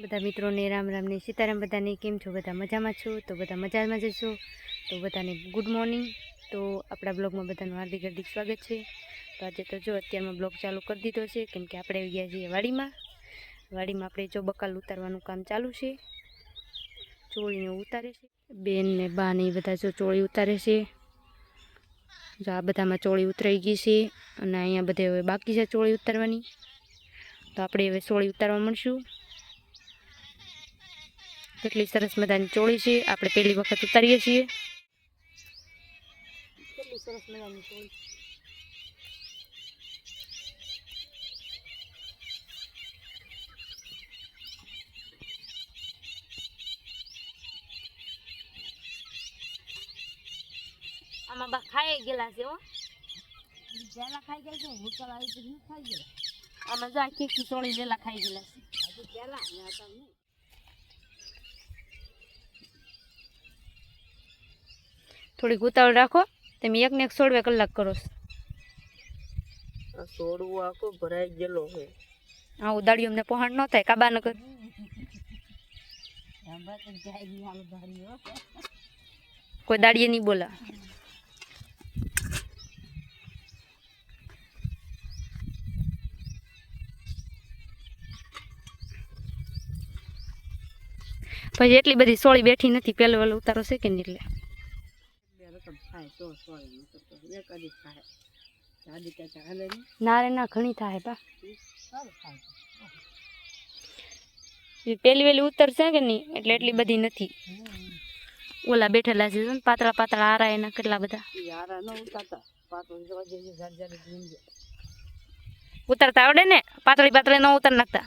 બધા મિત્રોને રામ રામ ને સીતારામ બધાને કેમ છો? બધા મજામાં છો? તો બધા મજામાં જશો તો બધાને ગુડ મોર્નિંગ તો આપણા બ્લોગમાં બધાનું હાર્દિક હાર્દિક સ્વાગત છે. તો આજે તો જો અત્યારમાં બ્લોગ ચાલુ કરી દીધો છે, કેમ કે આપણે આવી ગયા છીએ વાડીમાં. વાડીમાં આપણે જો બકાલ ઉતારવાનું કામ ચાલુ છે. ચોળીને ઉતારે છે. બેન ને બા ને બધા જો ચોળી ઉતારે છે. જો આ બધામાં ચોળી ઉતરાઈ ગઈ છે અને અહીંયા બધે હવે બાકી છે ચોળી ઉતારવાની. તો આપણે હવે ચોળી ઉતારવા મળશું. કેટલી સરસ મજાની ચોળી છે. આપણે પહેલી વખત ઉતારીએ છીએ. કેટલી સરસ મજાની ચોળી. આમાં બા ખાઈ ગયેલા છે હો. પેલા ખાઈ ગયા છે હું ચલાવી ખાઈ ગયા આમાં જો આખી ચોળી લેલા ખાઈ ગયેલા છે હજુ પેલા ને થોડીક ઉતાવળ રાખો તમે એક ને એક સોળવે કલાક કરો સોળવું આખો ભરાઈ ગયેલો છે. હા ઉદાડ્યું અમને પહોંચ ન થાય કાબા ન કર કોઈ દાડીએ નહીં બોલા પછી એટલી બધી સોળી બેઠી નથી, પેલો વેલો ઉતારો છે કે નહીં એટલે? બે રકમ ખાય તો સોળી નકર તો એક અઢી ખાય દાદી કહેતા હાલે નહીં ના રે ના ઘણી થાય બા સારું ખાય એ પેલી વેલી ઉતરશે કે નહીં? એટલે એટલી બધી નથી. ઓલા બેઠેલા છે જો ને, પાતળા પાતળા આરા એના કેટલા બધા. એ હારા ન ઉતારતા પાટું જોવા જઈએ જાર જાર જીંજે ઉતારતા આવડે ને? પાતળી પાતળી ન ઉતાર નાખતા.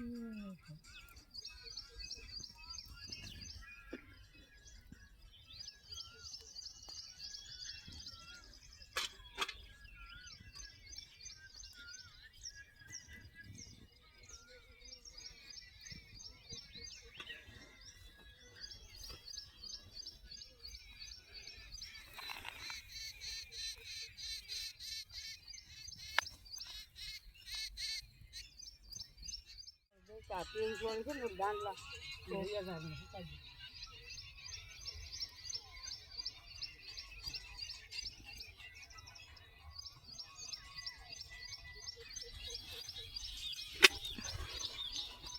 Mm-hmm. ચાપી જોડે છે ને દાંડલા ચોરિયા ગાડી હટાવી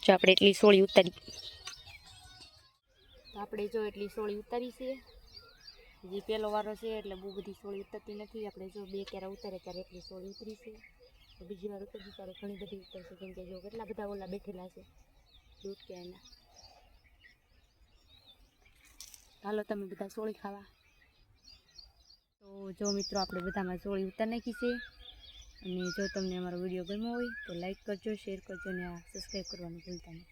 જો આપણે એટલી સોળી ઉતારી. આપણે જો એટલી સોળી ઉતારી છે. જે પહેલો વારો છે એટલે બહુ બધી સોળી ઉતરતી નથી. આપણે જો બે ક્યારે ઉતારે ત્યારે એટલી સોળી ઉતરી છે. બીજી વાર ઉતરતી તારે ઘણી બધી ઉતરશે કેમ કે જો કેટલા બધા ઓલા બેઠેલા છે, દૂધ કે એના. હાલો, તમે બધા સોળી ખાવા. તો જો મિત્રો, આપણે બધામાં સોળી ઉતાર નાખી છે. અને જો તમને અમારો વીડિયો ગમ્યો હોય, તો લાઈક કરજો, શેર કરજો, અને આ સબસ્ક્રાઈબ કરવાનું ભૂલતા નહીં.